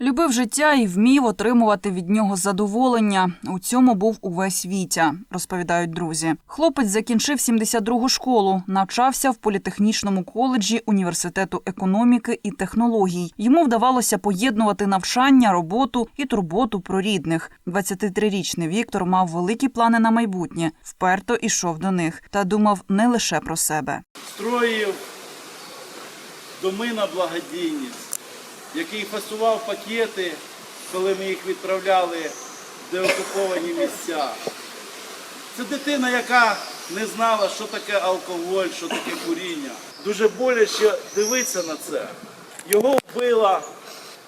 Любив життя і вмів отримувати від нього задоволення. У цьому був увесь Вітя, розповідають друзі. Хлопець закінчив 72-гу школу, навчався в політехнічному коледжі університету економіки і технологій. Йому вдавалося поєднувати навчання, роботу і турботу про рідних. 23-річний Віктор мав великі плани на майбутнє, вперто ішов до них та думав не лише про себе. строїв доми на благодійність, який фасував пакети, коли ми їх відправляли в деокуповані місця. Це дитина, яка не знала, що таке алкоголь, що таке куріння. Дуже боляче дивитися на це. Його вбила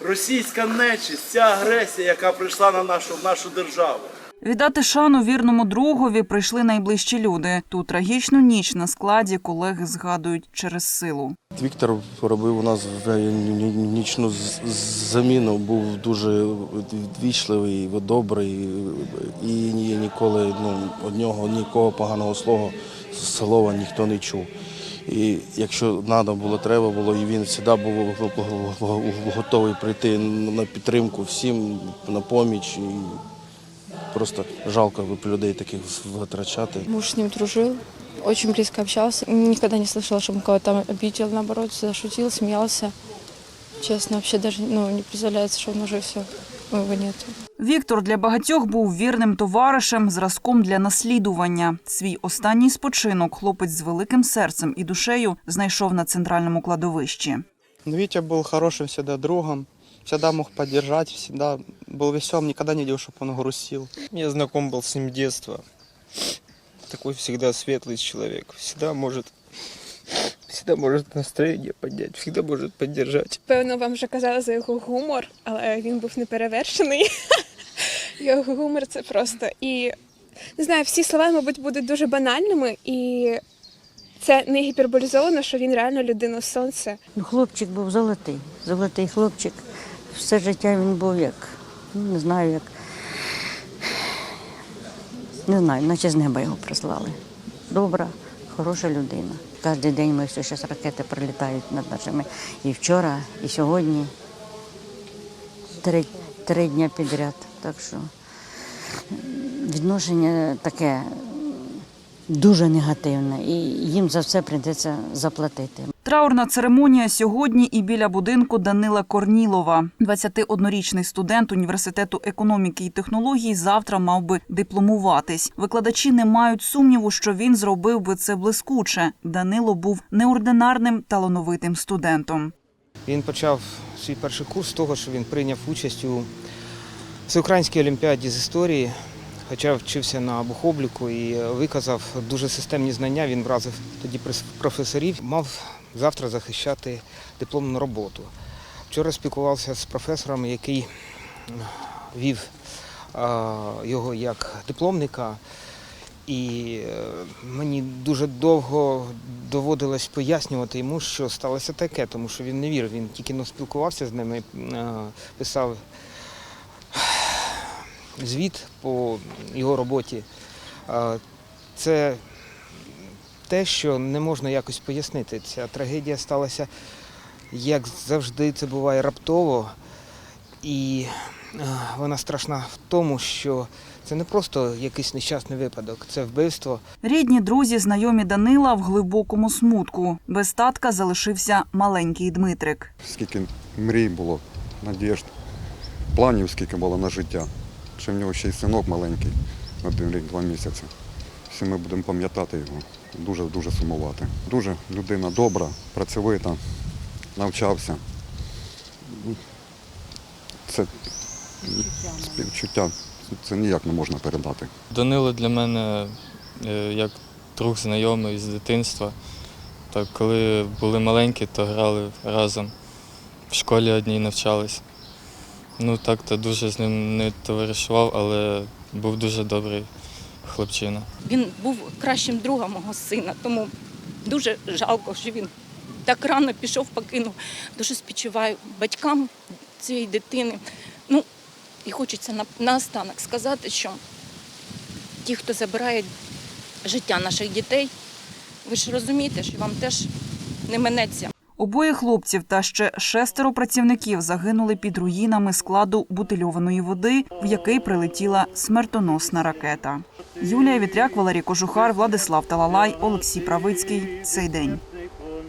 російська нечисть, ця агресія, яка прийшла на нашу, в нашу державу. Віддати шану вірному другові прийшли найближчі люди. Ту трагічну ніч на складі колеги згадують через силу. Віктор робив у нас нічну заміну, був дуже відвічливий, добрий і ні- ніколи ну, від нього нікого поганого слова, слова ніхто не чув. І якщо треба було, треба було, і він завжди був готовий прийти на підтримку всім, на поміч. І просто жалко людей таких витрачати. Муж с ним дружил, очень близко общался. Никогда не слышала, чтобы он кого-то там обидел, наоборот, зашутил, смеялся. Честно, вообще даже ну, не представляется, что он уже все, его нет. Віктор для багатьох був вірним товаришем, зразком для наслідування. Свій останній спочинок хлопець з великим серцем і душею знайшов на центральному кладовищі. Ну, Витя был хорошим всегда другом, всегда мог поддержать, всегда был веселым, никогда не видел, чтобы он грустил. Я знаком был с ним с детства. Такой всегда светлый человек. Всегда может, всегда может настроение поднять, всегда может поддержать. Певно, вам вже казали за його гумор, але він був неперевершений. Його гумор це просто. І не знаю, всі слова, мабуть, будуть дуже банальними, і це не гіперболізовано, що він реально людина сонце. Ну, хлопчик був золотий, золотий хлопчик. Все життя він був як, ну, не знаю, як. Не знаю, наче з неба його прислали. Добра, хороша людина. Кожен день ми все зараз ракети прилітають над нашими. І вчора, і сьогодні. Три, три дня підряд. Так що відношення таке дуже негативне. І їм за все прийдеться заплатити. Траурна церемонія сьогодні і біля будинку Данила Корнілова. 21-річний студент університету економіки і технологій завтра мав би дипломуватись. Викладачі не мають сумніву, що він зробив би це блискуче. Данило був неординарним талановитим студентом. Він почав свій перший курс з того, що він прийняв участь у всеукраїнській олімпіаді з історії, хоча вчився на бухобліку і виказав дуже системні знання. Він вразив тоді професорів, мав завтра захищати дипломну роботу. Вчора спілкувався з професором, який вів його як дипломника. І е, мені дуже довго доводилось пояснювати йому, що сталося таке, тому що він не вірив. Він тільки но спілкувався з ними, е, писав звіт по його роботі. Це те, що не можна якось пояснити. Ця трагедія сталася, як завжди, це буває раптово. І вона страшна в тому, що це не просто якийсь нещасний випадок, це вбивство. Рідні, друзі, знайомі Данила в глибокому смутку. Без татка залишився маленький Дмитрик. скільки мрій було, надіжд, планів, скільки було на життя. Ще в нього ще й синок маленький, один рік, два місяці. Всі ми будемо пам'ятати його, дуже-дуже сумувати. Дуже людина добра, працьовита, навчався. Це співчуття, це ніяк не можна передати. Данило для мене е, як друг знайомий з дитинства. Так, коли були маленькі, то грали разом. В школі одній навчались. Ну так, то дуже з ним не товаришував, але був дуже добрий хлопчина. Він був кращим другом мого сина, тому дуже жалко, що він так рано пішов, покинув. Дуже співчуваю батькам цієї дитини. Ну, і хочеться на- наостанок сказати, що ті, хто забирає життя наших дітей, ви ж розумієте, що вам теж не минеться. Обоє хлопців та ще шестеро працівників загинули під руїнами складу бутильованої води, в який прилетіла смертоносна ракета. Юлія Вітряк, Валерій Кожухар, Владислав Талалай, Олексій Правицький. Цей день.